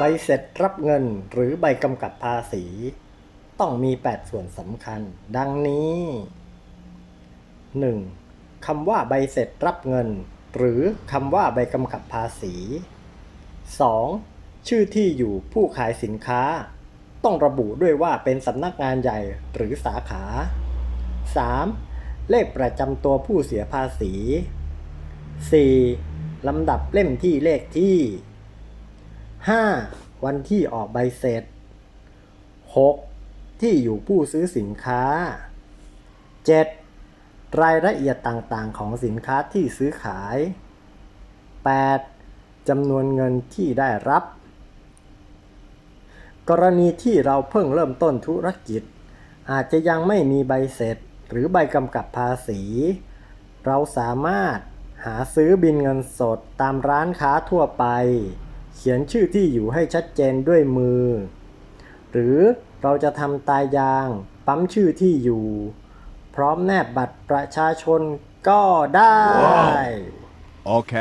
ใบเสร็จรับเงินหรือใบกำกับภาษี ต้องมี 8 ส่วนสำคัญ ดังนี้ 1. คำว่าใบเสร็จรับเงิน หรือคำว่าใบกำกับภาษี 2. ชื่อที่อยู่ผู้ขายสินค้า ต้องระบุด้วยว่าเป็นสำนักงานใหญ่หรือสาขา 3. เลขประจำตัวผู้เสียภาษี 4. ลำดับเล่มที่เลขที่ 5. วันที่ออกใบเสร็จ 6. ที่อยู่ผู้ซื้อสินค้า 7. รายละเอียดต่างๆ ของสินค้าที่ซื้อขาย 8. จำนวนเงินที่ได้รับ กรณีที่เราเพิ่งเริ่มต้นธุรกิจ อาจจะยังไม่มีใบเสร็จ หรือใบกำกับภาษี เราสามารถหาซื้อบินเงินสดตามร้านค้าทั่วไป เขียนชื่อที่อยู่ให้ชัดเจนด้วยมือ หรือเราจะทำตายาง ปั๊มชื่อที่อยู่ พร้อมแนบบัตรประชาชนก็ได้ โอเค